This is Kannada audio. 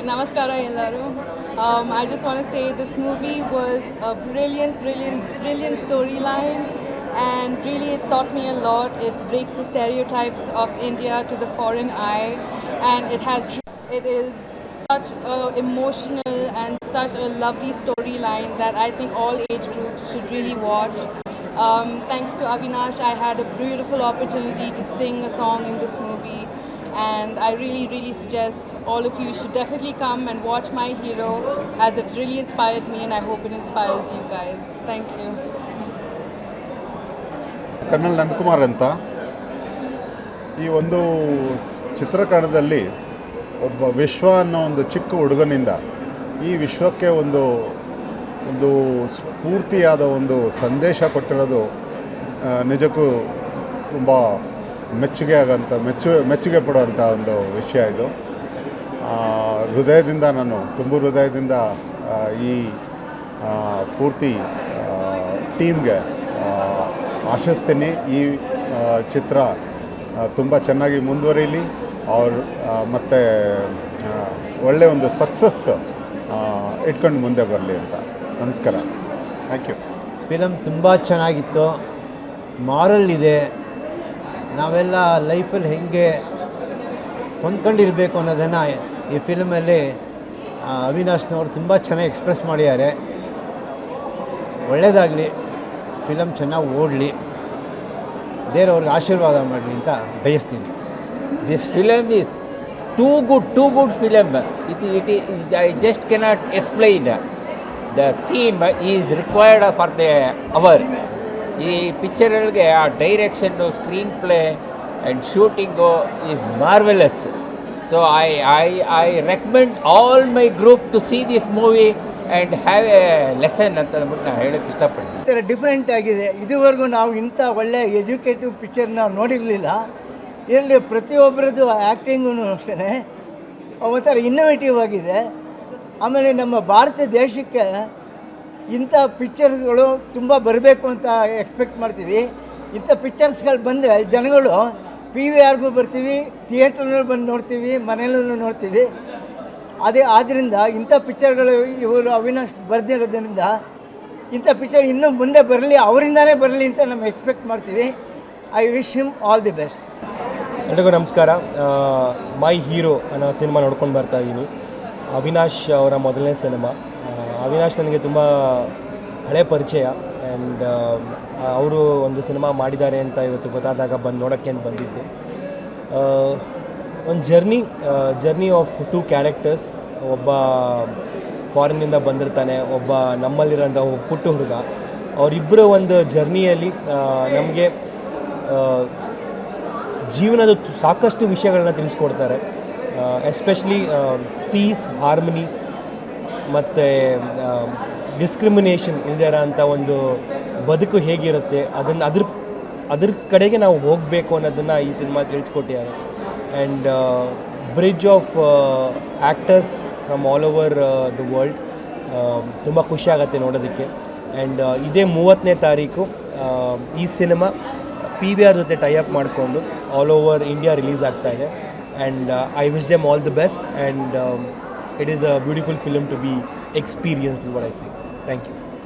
Namaskara Ellaru. Um, I just want to say this movie was a brilliant, brilliant, brilliant storyline and really it taught me a lot. It breaks the stereotypes of India to the foreign eye and it has it is such a emotional and such a lovely storyline that I think all age groups should really watch. Um, thanks to Avinash, I had a beautiful opportunity to sing a song in this movie and I really, really suggest all of you should definitely come and watch My Hero as it really inspired me and I hope it inspires you guys. Thank you. Colonel Nandakumar ಅಂತ ಈ ಒಂದು ಚಿತ್ರೀಕರಣದಲ್ಲಿ ಒಬ್ಬ ವಿಶ್ವ ಅನ್ನೋ ಒಂದು ಚಿಕ್ಕ ಹುಡುಗನಿಂದ ಈ ವಿಶ್ವಕ್ಕೆ ಒಂದು ಒಂದು ಸ್ಫೂರ್ತಿಯಾದ ಒಂದು ಸಂದೇಶ ಕೊಟ್ಟಿರೋದು ನಿಜಕ್ಕೂ ತುಂಬ ಮೆಚ್ಚುಗೆ ಆಗೋಂಥ ಮೆಚ್ಚು, ಮೆಚ್ಚುಗೆ ಪಡುವಂಥ ಒಂದು ವಿಷಯ ಇದು. ಹೃದಯದಿಂದ ನಾನು, ತುಂಬ ಹೃದಯದಿಂದ ಈ ಪೂರ್ತಿ ಟೀಮ್ಗೆ ಆಶಿಸ್ತೀನಿ. ಈ ಚಿತ್ರ ತುಂಬ ಚೆನ್ನಾಗಿ ಮುಂದುವರಿಲಿ. ಅವ್ರು ಮತ್ತು ಒಳ್ಳೆಯ ಒಂದು ಸಕ್ಸಸ್ ಇಟ್ಕೊಂಡು ಮುಂದೆ ಬರಲಿ ಅಂತ. ನಮಸ್ಕಾರ. ಥ್ಯಾಂಕ್ ಯು ಫಿಲಮ್ ತುಂಬ ಚೆನ್ನಾಗಿತ್ತು. ಮಾರಲ್ ಇದೆ. ನಾವೆಲ್ಲ ಲೈಫಲ್ಲಿ ಹೆಂಗೆ ಹೊಂದ್ಕೊಂಡಿರಬೇಕು ಅನ್ನೋದನ್ನು ಈ ಫಿಲ್ಮಲ್ಲಿ ಅವಿನಾಶ್ನವರು ತುಂಬ ಚೆನ್ನಾಗಿ ಎಕ್ಸ್ಪ್ರೆಸ್ ಮಾಡಿದ್ದಾರೆ. ಒಳ್ಳೆಯದಾಗಲಿ ಫಿಲಮ್ ಚೆನ್ನಾಗಿ ಓಡಲಿ. ದೇವರವ್ರಿಗೆ ಆಶೀರ್ವಾದ ಮಾಡಲಿ ಅಂತ ಬಯಸ್ತೀನಿ. This film is too good too good film it it is I just cannot explain the theme is required for the hour. ಈ ಪಿಕ್ಚರ್ಗಳಿಗೆ ಆ direction screen play and shooting is marvellous so I I I recommend all my group to see this movie and have a lesson ಅಂತ ಅಂದ್ಬಿಟ್ಟು ನಾನು ಹೇಳೋಕ್ಕೆ ಇಷ್ಟಪಡ್ತೀನಿ. ಈ ಥರ ಡಿಫ್ರೆಂಟ್ ಆಗಿದೆ. ಇದುವರೆಗೂ ನಾವು ಇಂಥ ಒಳ್ಳೆ ಎಜುಕೇಟಿವ್ ಪಿಕ್ಚರ್ನ ನೋಡಿರಲಿಲ್ಲ. ಇಲ್ಲಿ ಪ್ರತಿಯೊಬ್ಬರದ್ದು ಆ್ಯಕ್ಟಿಂಗೂ ಅಷ್ಟೇ ಒಂಥರ ಇನ್ನೋವೇಟಿವ್ ಆಗಿದೆ. ಆಮೇಲೆ ನಮ್ಮ ಭಾರತ ದೇಶಕ್ಕೆ ಇಂಥ ಪಿಕ್ಚರ್ಸ್ಗಳು ತುಂಬ ಬರಬೇಕು ಅಂತ ಎಕ್ಸ್ಪೆಕ್ಟ್ ಮಾಡ್ತೀವಿ. ಇಂಥ ಪಿಕ್ಚರ್ಸ್ಗಳು ಬಂದರೆ ಜನಗಳು ಪಿ ವಿ ಆರ್ಗೂ ಬರ್ತೀವಿ ಥಿಯೇಟ್ರಲ್ಲೂ ಬಂದು ನೋಡ್ತೀವಿ, ಮನೆಯಲ್ಲೂ ನೋಡ್ತೀವಿ. ಅದೇ ಆದ್ದರಿಂದ ಇಂಥ ಪಿಕ್ಚರ್ಗಳು ಇವರು ಅವಿನಾಶ್ ಬರೆದಿರೋದ್ರಿಂದ ಇಂಥ ಪಿಕ್ಚರ್ ಇನ್ನೂ ಮುಂದೆ ಬರಲಿ, ಅವರಿಂದನೇ ಬರಲಿ ಅಂತ ನಾವು ಎಕ್ಸ್ಪೆಕ್ಟ್ ಮಾಡ್ತೀವಿ. I wish him all the best ಎಲ್ರಿಗೂ ನಮಸ್ಕಾರ. ಮೈ ಹೀರೋ ಅನ್ನೋ ಸಿನಿಮಾ ನೋಡ್ಕೊಂಡು ಬರ್ತಾ ಇದ್ದೀನಿ ಅವಿನಾಶ್ ಅವರ ಮೊದಲನೇ ಸಿನಿಮಾ. ಅವಿನಾಶ್ ನನಗೆ ತುಂಬ ಹಳೆ ಪರಿಚಯ ಆ್ಯಂಡ್ ಅವರು ಒಂದು ಸಿನಿಮಾ ಮಾಡಿದ್ದಾರೆ ಅಂತ ಇವತ್ತು ಗೊತ್ತಾದಾಗ ಬಂದು ನೋಡೋಕ್ಕೆ ಅಂತ ಬಂದಿದ್ದೆ. ಒಂದು journey journey of two characters. ಒಬ್ಬ ಫಾರಿನಿಂದ ಬಂದಿರ್ತಾನೆ, ಒಬ್ಬ ನಮ್ಮಲ್ಲಿರೋಂಥ ಪುಟ್ಟ ಹುಡುಗ. ಅವರಿಬ್ಬರ ಒಂದು ಜರ್ನಿಯಲ್ಲಿ ನಮಗೆ ಜೀವನದ ಸಾಕಷ್ಟು ವಿಷಯಗಳನ್ನ ತಿಳಿಸ್ಕೊಡ್ತಾರೆ. ಎಸ್ಪೆಷಲಿ ಪೀಸ್ ಹಾರ್ಮನಿ ಮತ್ತು ಡಿಸ್ಕ್ರಿಮಿನೇಷನ್ ಇಲ್ದಿರ ಅಂತ ಒಂದು ಬದುಕು ಹೇಗಿರುತ್ತೆ, ಅದನ್ನು ಅದ್ರ ಅದ್ರ ಕಡೆಗೆ ನಾವು ಹೋಗಬೇಕು ಅನ್ನೋದನ್ನು ಈ cinema ತಿಳಿಸ್ಕೊಟ್ಟಿದ್ದಾರೆ and bridge of actors from all over the world ತುಂಬ ಖುಷಿ ಆಗುತ್ತೆ ನೋಡೋದಕ್ಕೆ. ಆ್ಯಂಡ್ ಇದೇ ಮೂವತ್ತನೇ ತಾರೀಕು ಈ ಸಿನಿಮಾ ಪಿ ವಿ ಆರ್ ಜೊತೆ ಟೈ ಅಪ್ ಮಾಡಿಕೊಂಡು ಆಲ್ ಓವರ್ ಇಂಡಿಯಾ ರಿಲೀಸ್ ಆಗ್ತಾ ಇದೆ. And I wish them all the best and it is a beautiful film to be experienced, is what I say. Thank you.